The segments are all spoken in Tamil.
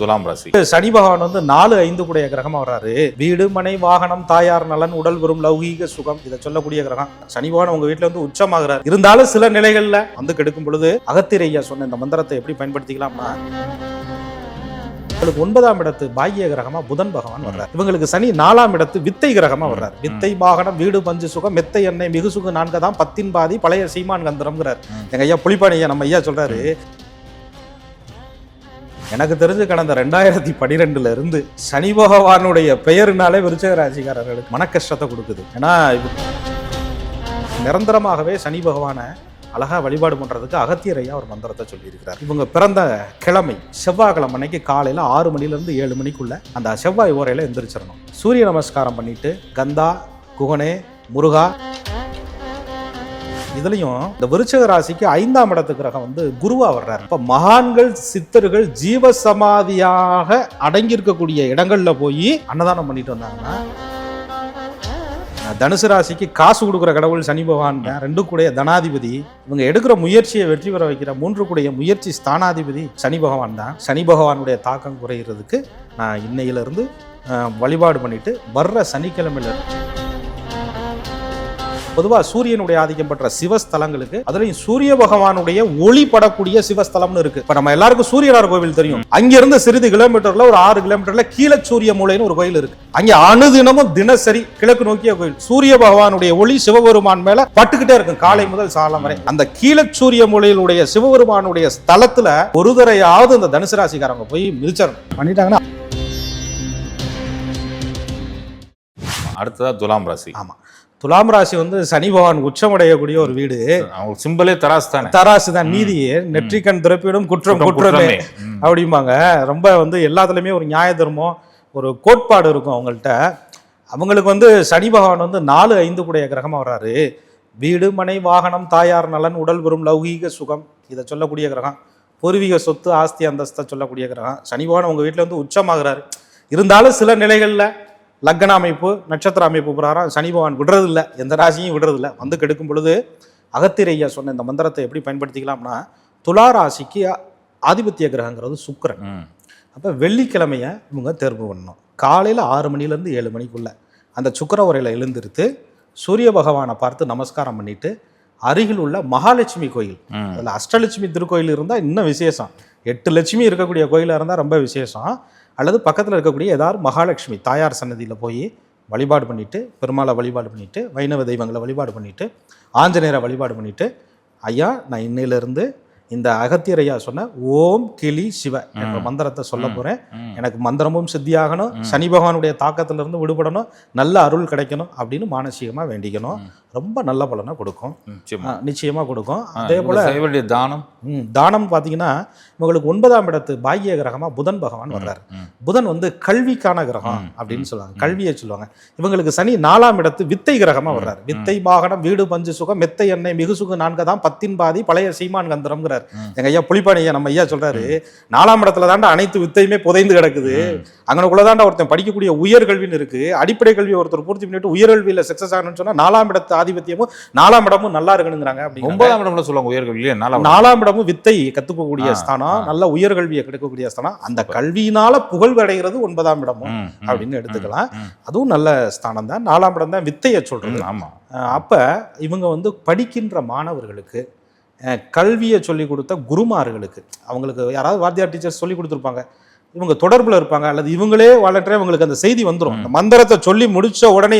துலாம் ராசி. சனி பகவான் வந்து நாலு ஐந்து கூடிய கிரகமா வர்றாரு. வீடு மனை வாகனம் தாயார் நலன் உடல் வரும் லௌகீக சுகம் இதை சொல்லக்கூடிய கிரகம். சனி பகவான் உங்க வீட்டுல வந்து உச்சமாகிறார். இருந்தாலும் சில நிலைகள்ல வந்து கெடுக்கும் பொழுது அகத்திரையா சொன்ன இந்த மந்திரத்தை எப்படி பயன்படுத்திக்கலாம்னா இவங்களுக்கு ஒன்பதாம் இடத்து பாக்கிய கிரகமா புதன் பகவான் வர்றார். இவங்களுக்கு சனி நாலாம் இடத்து வித்தை கிரகமா வர்றார். வித்தை வாகனம் வீடு பஞ்சு சுகம் மெத்தை எண்ணெய் மிகு சுகம் நான்கு தான் பத்தின் பாதி பழைய சீமான் கந்திரம்ங்கிறார். எங்க ஐயா புலிப்பாணி ஐயா நம்ம ஐயா சொல்றாரு எனக்கு தெரிஞ்சு கடந்த ரெண்டாயிரத்தி பனிரெண்டுல இருந்து சனி பகவானுடைய பெயரினாலே விருச்சக ராசிக்காரர்களுக்கு மன கஷ்டத்தை கொடுக்குது. ஏன்னா நிரந்தரமாகவே சனி பகவானை அழகா வழிபாடு பண்றதுக்கு அகத்தியரையா ஒரு மந்திரத்தை சொல்லியிருக்கிறார். இவங்க பிறந்த கிழமை செவ்வாய்க்கிழமை அன்னைக்கு காலையில ஆறு மணில இருந்து ஏழு மணிக்குள்ள அந்த செவ்வாய் ஓரையில எந்திரிச்சிடணும் சூரிய நமஸ்காரம் பண்ணிட்டு கந்தா குகனே முருகா இதுலயும் இந்த விருச்சக ராசிக்கு ஐந்தாம் இடத்து கிரகம் வந்து குருவா வர்றாரு இப்ப மகான்கள் சித்தர்கள் ஜீவ சமாதியாக அடங்கி இருக்கக்கூடிய இடங்கள்ல போய் அன்னதானம் பண்ணிட்டு வந்தாங்கன்னா தனுசு ராசிக்கு காசு கொடுக்குற கடவுள் சனி பகவான். ரெண்டு கூடைய தனாதிபதி இவங்க எடுக்கிற முயற்சியை வெற்றி பெற வைக்கிற மூன்று கூடைய முயற்சி ஸ்தானாதிபதி சனி பகவான் தான் சனி பகவானுடைய தாக்கம் குறைகிறதுக்கு நான் இன்னையிலிருந்து வழிபாடு பண்ணிட்டு வர்ற சனிக்கிழமையில பொதுவா சூரியனுடைய ஆதிக்கம் பெற்ற சிவஸ்தலங்களுக்கு அதுலயும் சூரிய பகவானுடைய ஒளி படக்கூடிய சிவஸ்தலம்னு இருக்கு. இப்ப நம்ம எல்லாருக்கும் சூரியனார் கோவில் தெரியும். அங்கிருந்து சிறிது கிலோமீட்டர்ல ஒரு ஆறு கிலோமீட்டர்ல கீழ சூரிய மூலைன்னு ஒரு கோயில் இருக்கு. அங்க அணுதினமும் தினசரி கிழக்கு நோக்கிய கோயில். சூரிய பகவானுடைய ஒளி சிவபெருமான் மேல பட்டுக்கிட்டே இருக்கும் காலை முதல் சாலம் வரை. அந்த கீழ சூரிய மூலையிலுடைய சிவபெருமானுடைய ஸ்தலத்துல ஒரு தரையாவது இந்த தனுசு ராசிக்காரங்க போய் மிதிச்சிடணும். பண்ணிட்டாங்கன்னா அடுத்ததா துலாம் ராசி. ஆமா. துலாம் ராசி வந்து சனி பகவான் உச்சமடையக்கூடிய ஒரு வீடு. அவங்க சிம்பிளே தராசு தானே. தராசு தான் நீதி. நெற்றிக்கண் திறப்பிடும் குற்றம் குற்றமே. அப்படிம்பாங்க. ரொம்ப வந்து எல்லாத்துலேயுமே ஒரு நியாய தர்மம் ஒரு கோட்பாடு இருக்கும் அவங்கள்ட்ட. அவங்களுக்கு வந்து சனி பகவான் வந்து நாலு ஐந்து கூடிய கிரகமா வர்றாரு. வீடு மனை வாகனம் தாயார் நலன் உடல் வரும் லௌகீக சுகம் இதை சொல்லக்கூடிய கிரகம். பூர்வீக சொத்து ஆஸ்தி அந்தஸ்தை சொல்லக்கூடிய கிரகம். சனி பகவான் உங்க வீட்டில் வந்து உச்சமாகிறாரு. இருந்தாலும் சில நிலைகளில் லக்ன அமைப்பு நட்சத்திர அமைப்பு பிரகாரம் சனி பகவான் விடுறதில்ல. எந்த ராசியும் விடுறதில்ல. வந்து கெடுக்கும் பொழுது அகத்திரையா சொன்ன இந்த மந்திரத்தை எப்படி பயன்படுத்திக்கலாம்னா துலா ராசிக்கு ஆதிபத்திய கிரகங்கிறது சுக்கிரன். அப்போ வெள்ளிக்கிழமைய இவங்க தேர்வு பண்ணணும். காலையில் ஆறு மணிலேருந்து ஏழு மணிக்குள்ள அந்த சுக்கர உரையில் எழுந்திருத்து சூரிய பகவானை பார்த்து நமஸ்காரம் பண்ணிட்டு அருகில் உள்ள மகாலட்சுமி கோயில். அதில் அஷ்டலட்சுமி திருக்கோயில் இருந்தால் இன்னும் விசேஷம். எட்டு லட்சுமி இருக்கக்கூடிய கோயிலாக இருந்தால் ரொம்ப விசேஷம். அல்லது பக்கத்தில் இருக்கக்கூடிய ஏதாவது மகாலட்சுமி தாயார் சன்னதியில் போய் வழிபாடு பண்ணிட்டு பெருமாளை வழிபாடு பண்ணிட்டு வைணவ தெய்வங்களை வழிபாடு பண்ணிட்டு ஆஞ்சநேயரை வழிபாடு பண்ணிட்டு ஐயா நான் இன்னையிலிருந்து இந்த அகத்தியர் ஐயா சொன்ன ஓம் கிளி சிவ என்ற மந்திரத்தை சொல்ல போறேன். ம். எனக்கு மந்திரமும் சித்தியாகணும் சனி பகவானுடைய தாக்கத்துல இருந்து விடுபடணும் நல்ல அருள் கிடைக்கணும் அப்படின்னு மானசீகமா வேண்டிக்கணும். ரொம்ப நல்ல பலனை கொடுக்கும். நிச்சயமா. ஆ, நிச்சயமா கொடுக்கும். அதே போல தானம். தானம் பார்த்தீங்கன்னா இவங்களுக்கு ஒன்பதாம் இடத்து பாக்கிய கிரகமா புதன் பகவான் வர்றாரு. புதன் வந்து கல்விக்கான கிரகம் அப்படின்னு சொல்லுவாங்க. கல்வியை சொல்லுவாங்க. இவங்களுக்கு சனி நாலாம் இடத்து வித்தை கிரகமா வர்றாரு. வித்தை வாகனம் வீடு பஞ்சு சுகம் மெத்தை எண்ணெய் மிகு சுகம் நான்கு தான் பத்தின் பாதி பழைய சீமான் கந்திரம்ங்கிறார். எங்க ஐயா புலிப்பாணி ஐயா நம்ம ஐயா சொல்றாரு நாலாம் இடத்துல தாண்டா அனைத்து வித்தையுமே புதைந்து கிடக்குது. அங்கனக்குள்ள தாண்டா ஒருத்தன் படிக்கக்கூடிய உயர்கல்வின்னு இருக்கு. அடிப்படை கல்வி ஒருத்தர் பூர்த்தி பண்ணிட்டு உயர்கல்வியில சக்சஸ் ஆகணும்னு சொன்னா நாலாம் இடத்து ஆதிபத்தியமும் நாலாம் இடமும் நல்லா இருக்கணுங்கிறாங்க அப்படிங்க ஒன்பதாம் இடம்ல சொல்லுவாங்க உயர்கள் இல்லையா? நாலாம் நாலாம் இடமும் வித்தை கத்துக்கக்கூடிய ஸ்தானம். நல்ல உயர்கல்வியை கிடைக்கக்கூடிய ஸ்தானம். அந்த கல்வியினால புகழ் அடைகிறது ஒன்பதாம் இடமும் அப்படின்னு எடுத்துக்கலாம். அதுவும் நல்ல ஸ்தானம் தான். நாலாம் இடம் தான் வித்தையை சொல்றது. ஆமா. அப்ப இவங்க வந்து படிக்கின்ற மாணவர்களுக்கு கல்வியை சொல்லி கொடுத்த குருமார்களுக்கு அவங்களுக்கு யாராவது வாத்தியார் டீச்சர்ஸ் சொல்லி கொடுத்துருப்பாங்க. இவங்க தொடர்புல இருப்பாங்க அல்லது இவங்களே வாலண்டரே இவங்களுக்கு அந்த செய்தி வந்துரும். அந்த மந்திரத்தை சொல்லி முடிச்ச உடனே.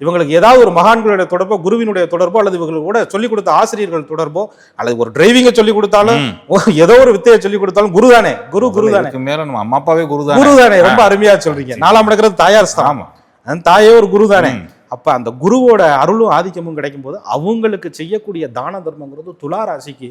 இவங்களுக்கு ஏதாவது ஒரு மகான்களுடைய தொடர்போ குருவினுடைய தொடர்போ அல்லது இவங்களுக்கு கூட சொல்லி கொடுத்த ஆசிரியர்கள் தொடர்போ அல்லது ஒரு டிரைவிங்கை சொல்லி கொடுத்தாலும் ஏதோ ஒரு வித்தையை சொல்லி கொடுத்தாலும் குரு தானே குரு குரு தானே மேல நம்ம அம்மா அப்பாவே குரு தானே குரு தானே ரொம்ப அருமையா சொல்றீங்க. நாலாம் இடக்கிறது தாயார் ஆமா. அந்த தாயே ஒரு குரு தானே. அப்ப அந்த குருவோட அருளும் ஆதிக்கமும் கிடைக்கும் போது அவங்களுக்கு செய்யக்கூடிய தான தர்மங்கிறது துலா ராசிக்கு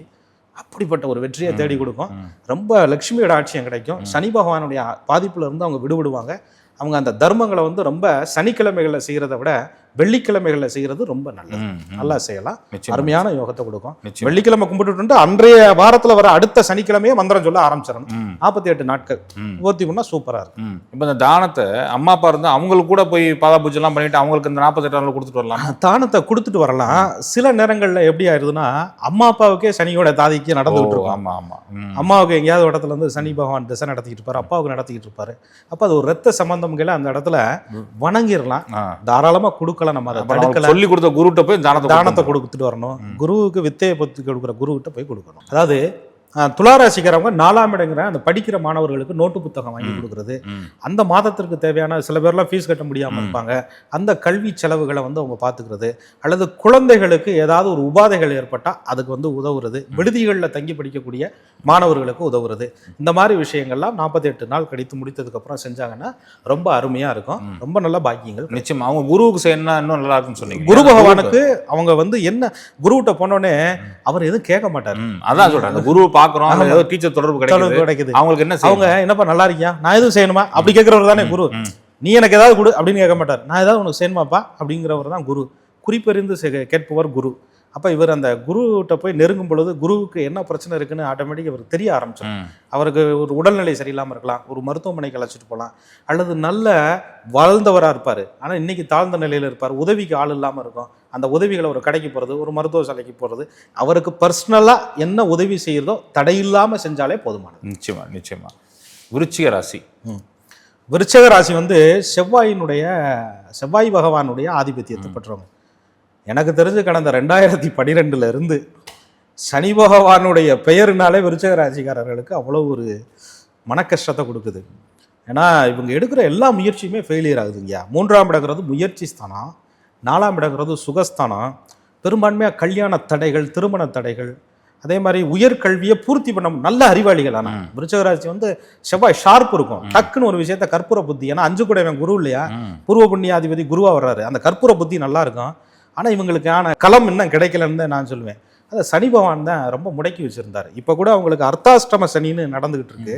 அப்படிப்பட்ட ஒரு வெற்றியை தேடி கொடுக்கும். ரொம்ப லட்சுமியோட ஆட்சியம் கிடைக்கும். சனி பகவானுடைய பாதிப்புல இருந்து அவங்க விடுபடுவாங்க. அவங்க அந்த தர்மங்களை வந்து ரொம்ப சனிக்கிழமைகளில் செய்கிறத விட வெள்ளிக்கிழமைகளில் செய்கிறது ரொம்ப நல்லது. நல்லா செய்யலாம். அருமையான யோகத்தை கொடுக்கும். வெள்ளிக்கிழமை கும்பிட்டுட்டு அன்றைய வாரத்துல வர அடுத்த சனிக்கிழமையே மந்திரம் சொல்ல ஆரம்பிச்சிடணும். நாற்பத்தி எட்டு நாட்கள். ம், ஓத்தி பண்ணா சூப்பரா இருக்கும். இப்ப இந்த தானத்தை அம்மா அப்பா இருந்தா அவங்களுக்கு கூட போய் பாதா பூஜை எல்லாம் பண்ணிட்டு அவங்களுக்கு இந்த நாற்பத்தெட்டு நாள் கொடுத்துட்டு வரலாம். தானத்தை கொடுத்துட்டு வரலாம். சில நேரங்கள்ல எப்படி ஆயிருதுன்னா அம்மா அப்பாவுக்கே சனியோட தாதிக்கு நடந்துகிட்டு இருக்கும் ஆமா ஆமா. அம்மாவுக்கு எங்கேயாவது இடத்துல இருந்து சனி பகவான் திசை நடத்திக்கிட்டு இருப்பாரு அப்பாவுக்கு நடத்திக்கிட்டு இருப்பாரு. அப்ப அது ஒரு ரத்த சம்பந்தம் அந்த இடத்துல வணங்கிடலாம். ஆ. தாராளமா கொடுக்கலாம் நம்ம அதை தடுக்கல. சொல்லி கொடுத்த குருட்ட போய் தானத்தை. கொடுத்துட்டு வரணும். குருவுக்கு வித்தையை பத்தி கொடுக்குற குருகிட்ட போய் கொடுக்கணும். அதாவது துளாராசிக்காரவங்க நாலாம் இடங்கிற அந்த படிக்கிற மாணவர்களுக்கு நோட்டு புத்தகம் வாங்கி கொடுக்கறது. அந்த மாதத்திற்கு தேவையான சில பேர்லாம் ஃபீஸ் கட்ட முடியாம இருப்பாங்க. அந்த கல்வி செலவுகளை வந்து அவங்க பார்த்துக்கிறது. அல்லது குழந்தைகளுக்கு ஏதாவது ஒரு உபாதைகள் ஏற்பட்டா அதுக்கு வந்து உதவுறது. விடுதிகளில் தங்கி படிக்கக்கூடிய மாணவர்களுக்கு உதவுறது. இந்த மாதிரி விஷயங்கள்லாம் நாற்பத்தி எட்டு நாள் கழித்து முடித்ததுக்கு அப்புறம் செஞ்சாங்கன்னா ரொம்ப அருமையா இருக்கும். ரொம்ப நல்ல பாக்கியங்கள் நிச்சயமா. அவங்க குருவுக்கு செய்யணும்னா இன்னும் நல்லா இருக்கும்னு சொன்னீங்க. குரு பகவானுக்கு அவங்க வந்து என்ன குருவிட்ட போனோடனே அவர் எதுவும் கேட்க மாட்டார். அதான் சொல்றேன். அந்த குருவை பாக்குறோம். ஏதோ டீச்சர் தொடர்பு கிடைக்குது. கிடைக்குது. அவங்களுக்கு என்ன அவங்க என்னப்பா நல்லா இருக்கியா? நான் எதுவும் செய்யணுமா? அப்படி கேட்கிறவர் தானே குரு. நீ எனக்கு ஏதாவது கொடு அப்படின்னு கேட்க மாட்டார். நான் ஏதாவது உனக்கு செய்யணுமாப்பா? அப்படிங்கிறவர் தான் குரு. குறிப்பறிந்து கேட்பவர் குரு. அப்ப இவர் அந்த குருகிட்ட போய் நெருங்கும் பொழுது குருவுக்கு என்ன பிரச்சனை இருக்குன்னு ஆட்டோமேட்டிக் இவருக்கு தெரிய ஆரம்பிச்சிடும் ம். அவருக்கு ஒரு உடல்நிலை சரியில்லாமல் இருக்கலாம் ஒரு மருத்துவமனைக்கு அழைச்சிட்டு போகலாம் அல்லது நல்ல வாழ்ந்தவராக இருப்பார். ஆனால் இன்னைக்கு தாழ்ந்த நிலையில் இருப்பார். உதவிக்கு ஆள் இல்லாமல் இருக்கும். அந்த உதவிகளை ஒரு கடைக்கு போகிறது ஒரு மருத்துவ சாலைக்கு போகிறது அவருக்கு பர்சனலாக என்ன உதவி செய்கிறதோ தடையில்லாமல் செஞ்சாலே போதுமானது. நிச்சயமா நிச்சயமா. விருச்சிக ராசி. விருச்சக ராசி வந்து செவ்வாயினுடைய செவ்வாய் பகவானுடைய ஆதிபத்தியத்தை பெற்றவங்க. எனக்கு தெரிஞ்சு கடந்த ரெண்டாயிரத்தி பன்னிரெண்டுல இருந்து சனி பகவானுடைய பெயரினாலே விருச்சக ராசிக்காரர்களுக்கு அவ்வளோ ஒரு மனக்கஷ்டத்தை கொடுக்குது. ஏன்னா இவங்க எடுக்கிற எல்லா முயற்சியுமே ஃபெயிலியர் ஆகுதுங்கய்யா. மூன்றாம் இடங்கிறது முயற்சி ஸ்தானம் நாலாம் இடங்கிறது சுகஸ்தானம் பெரும்பான்மையாக கல்யாண தடைகள் திருமண தடைகள் அதே மாதிரி உயர்கல்வியை பூர்த்தி பண்ண நல்ல அறிவாளிகள் ஆனால் விருச்சகராசி வந்து செவ்வாய் ஷார்ப் இருக்கும். டக்குன்னு ஒரு விஷயத்த கற்பூர புத்தி ஏன்னா அஞ்சு கூடையவன் குரு இல்லையா. பூர்வ புண்ணியாதிபதி குருவா வர்றாரு. அந்த கற்பூர புத்தி நல்லா இருக்கும். ஆனால் இவங்களுக்கான களம் இன்னும் கிடைக்கலன்னு தான் நான் சொல்லுவேன் அதை சனி பகவான் தான் ரொம்ப முடக்கி வச்சுருந்தார். இப்போ கூட அவங்களுக்கு அர்த்தாஷ்டம சனின்னு நடந்துகிட்டு இருக்கு.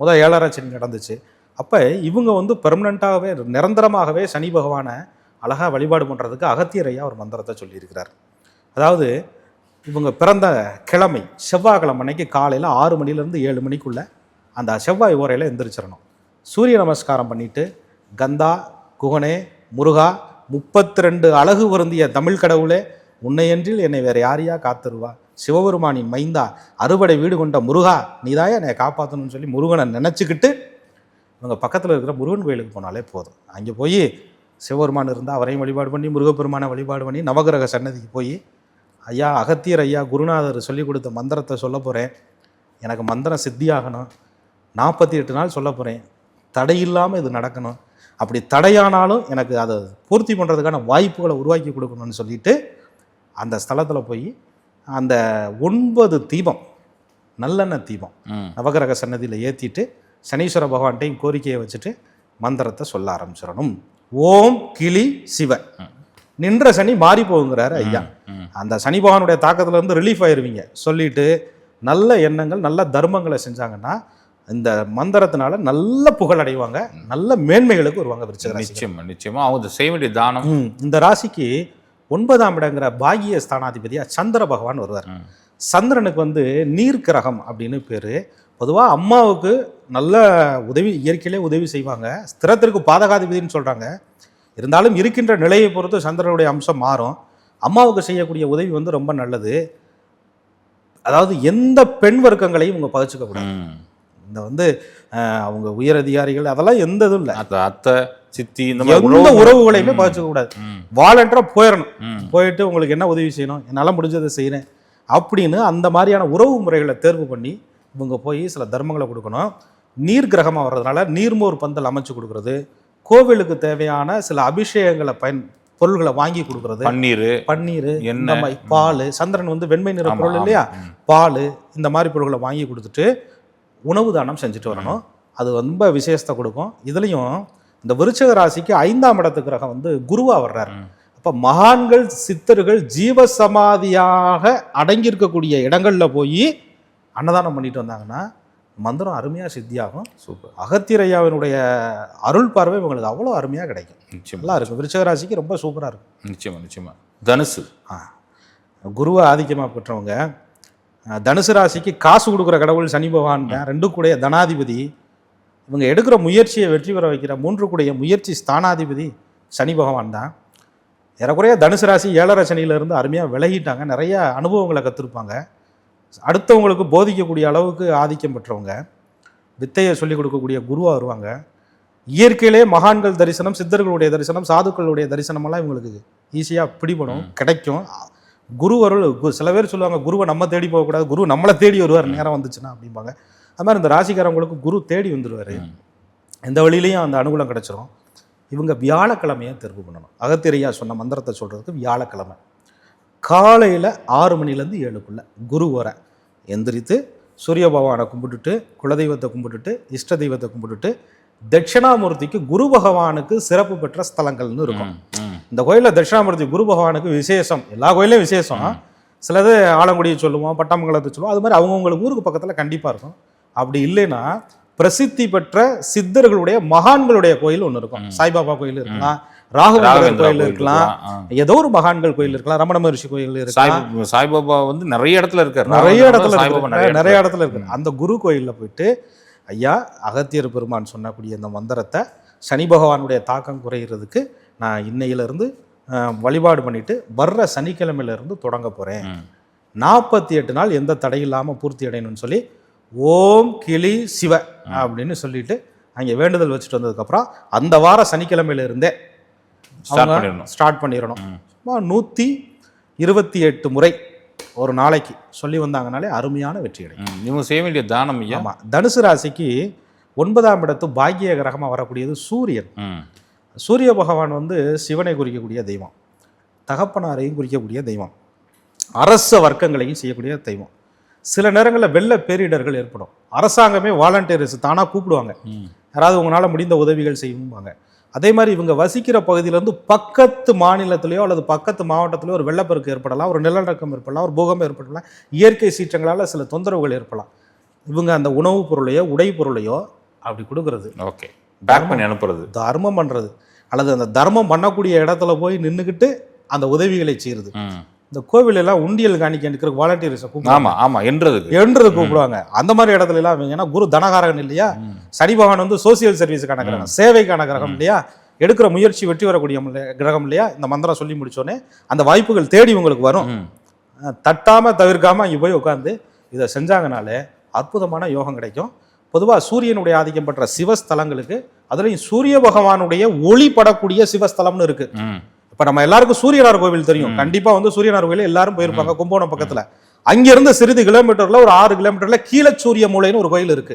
முதல் ஏழரை சனி நடந்துச்சு. அப்போ இவங்க வந்து பெர்மனண்ட்டாகவே நிரந்தரமாகவே சனி பகவானை அழகாக வழிபாடு பண்ணுறதுக்கு அகத்தியரையா ஒரு மந்திரத்தை சொல்லியிருக்கிறார். அதாவது இவங்க பிறந்த கிழமை செவ்வாய்க்கிழமை அன்னைக்கு காலையில் ஆறு மணிலேருந்து ஏழு மணிக்குள்ள அந்த செவ்வாய் ஓரையில் எந்திரிச்சிடணும் சூரிய நமஸ்காரம் பண்ணிட்டு கந்தா குகனே முருகா முப்பத்தி ரெண்டு அழகு பொருந்திய தமிழ் கடவுளே உன்னையன்றில் என்னை வேற யாரையா காத்துருவா? சிவபெருமானின் மைந்தா அறுபடை வீடு கொண்ட முருகா நீதாயா என்னை காப்பாற்றணும்னு சொல்லி முருகனை நினச்சிக்கிட்டு இவங்க பக்கத்தில் இருக்கிற முருகன் கோயிலுக்கு போனாலே போதும். அங்கே போய் சிவபெருமான் இருந்தால் அவரையும் வழிபாடு பண்ணி முருகப்பெருமானை வழிபாடு பண்ணி நவகிரக சன்னதிக்கு போய் ஐயா அகத்தியர் ஐயா குருநாதர் சொல்லி கொடுத்த மந்திரத்தை சொல்ல போகிறேன் எனக்கு மந்திரம் சித்தியாகணும். நாற்பத்தி எட்டு நாள் சொல்ல போகிறேன் தடையில்லாமல் இது நடக்கணும். அப்படி தடையானாலும் எனக்கு அதை பூர்த்தி பண்ணுறதுக்கான வாய்ப்புகளை உருவாக்கி கொடுக்கணும்னு சொல்லிட்டு அந்த ஸ்தலத்தில் போய் அந்த ஒன்பது தீபம் நல்லெண்ணெய் தீபம். நவகிரக சன்னதியில் ஏற்றிட்டு சனீஸ்வர பகவான்கிட்டையும் கோரிக்கையை வச்சுட்டு மந்திரத்தை சொல்ல ஆரம்பிச்சிடணும். ஓம் கிளி சிவ. நின்ற சனி மாறி போகுங்கிறாரு ஐயா. அந்த சனி பகவானுடைய தாக்கத்துல இருந்து ரிலீஃப் ஆயிருவீங்க. சொல்லிட்டு நல்ல எண்ணங்கள் நல்ல தர்மங்களை செஞ்சாங்கன்னா இந்த மந்திரத்தினால நல்ல புகழ் அடைவாங்க நல்ல மேன்மைகளுக்கு வருவாங்க விருச்சிக ராசி நிச்சயமா நிச்சயமா. அவங்க செய்ய வேண்டிய தானம் இந்த ராசிக்கு ஒன்பதாம் இடங்கிற பாகிய ஸ்தானாதிபதியா சந்திர பகவான் வருவார். சந்திரனுக்கு வந்து நீர் கிரகம் அப்படின்னு பேர். பொதுவாக அம்மாவுக்கு நல்ல உதவி இயற்கையிலே உதவி செய்வாங்க. ஸ்திரத்திற்கு பாதகாதிபதினு சொல்கிறாங்க இருந்தாலும் இருக்கின்ற நிலையை பொறுத்து சந்திரனுடைய அம்சம் மாறும். அம்மாவுக்கு செய்யக்கூடிய உதவி வந்து ரொம்ப நல்லது. அதாவது எந்த பெண் வர்க்கங்களையும் இவங்க பகிச்சுக்க கூடாது. இந்த வந்து அவங்க உயர் அதிகாரிகள் அதெல்லாம் எந்த இதுவும் இல்லை அத்த சித்தி இந்த மாதிரி எந்த உறவு- உறவுகளையுமே பகிச்சுக்க கூடாது. வாலண்டரா போயிடணும். போயிட்டு உங்களுக்கு என்ன உதவி செய்யணும் என்னால் முடிஞ்சதை செய்கிறேன் அப்படின்னு அந்த மாதிரியான உறவு முறைகளை தேர்வு பண்ணி இவங்க போய் சில தர்மங்களை கொடுக்கணும் நீர் கிரகமாக வர்றதுனால நீர்மோர் பந்தல் அமைச்சு கொடுக்கறது கோவிலுக்கு தேவையான சில அபிஷேகங்களை பயன் பொருள்களை வாங்கி கொடுக்கறது பன்னீர் பன்னீர். மாதிரி பால் சந்திரன் வந்து வெண்மை நிற பொருள். இல்லையா. பால் இந்த மாதிரி பொருட்களை வாங்கி கொடுத்துட்டு உணவு தானம் செஞ்சுட்டு வரணும். அது ரொம்ப விசேஷத்தை கொடுக்கும். இதுலேயும் இந்த விருச்சக ராசிக்கு ஐந்தாம் இடத்து கிரகம் வந்து குருவா வர்றாரு. அப்ப மகான்கள் சித்தர்கள் ஜீவசமாதியாக அடங்கியிருக்கக்கூடிய இடங்கள்ல போய் அன்னதானம் பண்ணிட்டு வந்தாங்கன்னா மந்திரம் அருமையா சித்தியாகும். சூப்பர். அகத்தியர் ஐயாவினுடைய அருள் பார்வை உங்களுக்கு அவ்வளோ அருமையா கிடைக்கும். நிச்சயமா. நல்லா இருக்கும். விருச்சக ராசிக்கு ரொம்ப சூப்பரா இருக்கும். நிச்சயமா நிச்சயமா. தனுசு. ஆ. குருவை ஆதிக்கமாக பெற்றவங்க தனுசு ராசிக்கு காசு கொடுக்குற கடவுள் சனி பகவான் தான். ரெண்டு கூடைய தனாதிபதி. இவங்க எடுக்கிற முயற்சியை வெற்றி பெற வைக்கிற மூன்று கூடைய முயற்சி ஸ்தானாதிபதி சனி பகவான் தான். ஏறக்குறைய தனுசு ராசி ஏழரை சனியிலிருந்து அருமையாக விலகிட்டாங்க. நிறைய அனுபவங்களை கற்றுருப்பாங்க அடுத்தவங்களுக்கு போதிக்கக்கூடிய அளவுக்கு ஆதிக்கம் பெற்றவங்க. வித்தையை சொல்லிக் கொடுக்கக்கூடிய குருவாக வருவாங்க. இயற்கையிலே மகான்கள் தரிசனம் சித்தர்களுடைய தரிசனம் சாதுக்களுடைய தரிசனமெல்லாம் இவங்களுக்கு ஈஸியாக பிடிபடும் கிடைக்கும். குரு அருள் கு- சில பேர் சொல்லுவாங்க குருவை நம்ம தேடி போகக்கூடாது குரு நம்மளை தேடி வருவார் நேரம் வந்துச்சுன்னா அப்படிம்பாங்க. அது மாதிரி இந்த ராசிக்காரங்களுக்கு குரு தேடி வந்துடுவார். எந்த வழியிலையும் அந்த அனுகூலம் கிடைச்சிரும். இவங்க வியாழக்கிழமையை தேர்வு பண்ணணும். அகத்திரையா சொன்ன மந்திரத்தை சொல்கிறதுக்கு வியாழக்கிழமை. காலையில் ஆறு மணிலேருந்து ஏழுக்குள்ள குரு வர எந்திரித்து சூரிய பகவானை கும்பிட்டுட்டு குலதெய்வத்தை கும்பிட்டுட்டு இஷ்ட தெய்வத்தை கும்பிட்டுட்டு தட்சிணாமூர்த்திக்கு குரு பகவானுக்கு சிறப்பு பெற்ற ஸ்தலங்கள்னு இருக்கும். இந்த கோயிலில் தட்சிணாமூர்த்தி குரு பகவானுக்கு விசேஷம். எல்லா கோயிலையும் விசேஷம். சிலது ஆலங்குடியை சொல்லுவோம் பட்டாமங்கலத்தை சொல்லுவோம். அது மாதிரி அவங்கவுங்களுக்கு ஊருக்கு பக்கத்தில் கண்டிப்பாக இருக்கும். அப்படி இல்லைன்னா பிரசித்தி பெற்ற சித்தர்களுடைய மகான்களுடைய கோயில் ஒன்று இருக்கும். சாய்பாபா கோயில் இருக்கலாம் ராகவேந்திரர் ராகவேந்திரா கோயில் இருக்கலாம். ஏதோ ஒரு மகான்கள் கோயில் இருக்கலாம். ரமண மகர்ஷி கோயில் இருக்கலாம். சாய் சாய்பாபா வந்து நிறைய இடத்துல இருக்காரு. நிறைய இடத்துல நிறைய இடத்துல இருக்கு. அந்த குரு கோயில்ல போயிட்டு ஐயா அகத்தியர் பெருமான் சொன்னக்கூடிய இந்த மந்திரத்தை சனி பகவானுடைய தாக்கம் குறையிறதுக்கு நான் இன்னையிலிருந்து வழிபாடு பண்ணிட்டு வர்ற சனிக்கிழமையில இருந்து தொடங்க போறேன் ம். நாற்பத்தி எட்டு நாள் எந்த தடை இல்லாம பூர்த்தி அடையணும்னு சொல்லி ஓம் கிளி சிவ அப்படின்னு சொல்லிட்டு அங்கே வேண்டுதல் வச்சுட்டு வந்ததுக்கப்புறம் அந்த வார சனிக்கிழமையில இருந்தே ஸ்டார்ட் பண்ணிடணும். சும்மா நூற்றி இருபத்தி எட்டு முறை ஒரு நாளைக்கு சொல்லி வந்தாங்கனாலே அருமையான வெற்றி கிடைக்கும். இவங்க செய்ய வேண்டிய தானம் ஆமாம் தனுசு ராசிக்கு ஒன்பதாம் இடத்து பாக்கிய கிரகமாக வரக்கூடியது சூரியன். சூரிய பகவான் வந்து சிவனை குறிக்கக்கூடிய தெய்வம். தகப்பனாரையும் குறிக்கக்கூடிய தெய்வம். அரச வர்க்கங்களையும் செய்யக்கூடிய தெய்வம். சில நேரங்களில் வெள்ள பேரிடர்கள் ஏற்படும். அரசாங்கமே வாலண்டியர்ஸ் தானாக கூப்பிடுவாங்க. யாராவது உங்களால் முடிந்த உதவிகள் செய்யும்பாங்க. அதே மாதிரி இவங்க வசிக்கிற பகுதியிலேருந்து பக்கத்து மாநிலத்திலேயோ அல்லது பக்கத்து மாவட்டத்திலேயோ ஒரு வெள்ளப்பெருக்கு ஏற்படலாம் ஒரு நிலநடுக்கம் ஏற்படலாம் ஒரு பூகம்பம் ஏற்படலாம் இயற்கை சீற்றங்களால் சில தொந்தரவுகள் ஏற்படலாம். இவங்க அந்த உணவுப் பொருளையோ உடை பொருளையோ அப்படி கொடுக்கறது. ஓகே. பேக் பண்ணி அனுப்புறது. தர்மம் பண்ணுறது அல்லது அந்த தர்மம் பண்ணக்கூடிய இடத்துல போய் நின்றுக்கிட்டு அந்த உதவிகளை செய்கிறது. இந்த கோவில் எல்லாம் உண்டியல் காணிக்க நிற்கிற வாலண்டியர்ஸை கூப்பிடுவாங்க. ஆமா ஆமா என்றதுக்கு. என்றது கூப்பிடுவாங்க. அந்த மாதிரி இடத்துல எல்லாம் ஏன்னா குரு தனகாரகன் இல்லையா. சனி பகவான் வந்து சோசியல் சர்வீஸுக்கான கிரகம் சேவைக்கான கிரகம் இல்லையா? எடுக்கிற முயற்சி வெற்றி வரக்கூடிய கிரகம் இல்லையா? இந்த மந்திரம் சொல்லி முடிச்சோடனே அந்த வாய்ப்புகள் தேடி உங்களுக்கு வரும். தட்டாம தவிர்க்காம இங்கே போய் உட்காந்து இதை செஞ்சாங்கனாலே அற்புதமான யோகம் கிடைக்கும். பொதுவாக சூரியனுடைய ஆதிக்கம் பெற்ற சிவஸ்தலங்களுக்கு அதுலேயும் சூரிய பகவானுடைய ஒளி படக்கூடிய சிவஸ்தலம்னு இருக்கு. இப்போ நம்ம எல்லாருக்கும் சூரியனார் கோவில் தெரியும். கண்டிப்பா வந்து சூரியனார் கோயில் எல்லாரும் போயிருப்பாங்க கும்பகோணம் பக்கத்துல. அங்கிருந்து சிறிது கிலோமீட்டர்ல ஒரு ஆறு கிலோமீட்டர்ல கீழச்சூரிய மூலைன்னு ஒரு கோயில் இருக்கு.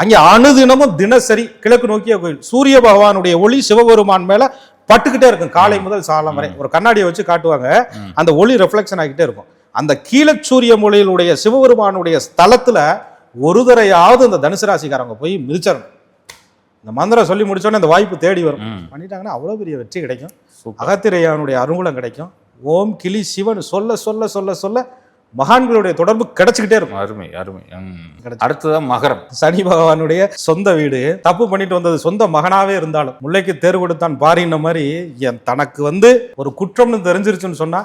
அங்கே அணுதினமும் தினசரி கிழக்கு நோக்கிய கோயில். சூரிய பகவானுடைய ஒளி சிவபெருமான் மேல பட்டுக்கிட்டே இருக்கும். காலை முதல் சாலம் வரை. ஒரு கண்ணாடியை வச்சு காட்டுவாங்க. அந்த ஒளி ரெஃப்ளெக்ஷன் ஆகிட்டே இருக்கும். அந்த கீழச்சூரிய மூலையிலுடைய சிவபெருமானுடைய ஸ்தலத்துல ஒரு தரையாவது இந்த தனுசு ராசிக்காரங்க போய் மிதிச்சிடணும் இந்த மந்திரம் சொல்லி முடிச்சோன்னே அந்த வாய்ப்பு தேடி வரும். பண்ணிட்டாங்கன்னா அவ்வளவு பெரிய வெற்றி கிடைக்கும். அகத்திரையானுடைய அருங்குலம் கிடைக்கும். ஓம் கிளி சிவன் சொல்ல சொல்ல சொல்ல சொல்ல மகான்களுடைய தொடர்பு கிடைச்சிக்கிட்டே இருக்கும். அருமை அருமை. அடுத்ததான் மகரம். சனி பகவானுடைய சொந்த வீடு. தப்பு பண்ணிட்டு வந்தது சொந்த மகனாவே இருந்தாலும் முல்லைக்கு தேர்வு கொடுத்தான் பாரின்ன மாதிரி என் தனக்கு வந்து ஒரு குற்றம்னு தெரிஞ்சிருச்சுன்னு சொன்னா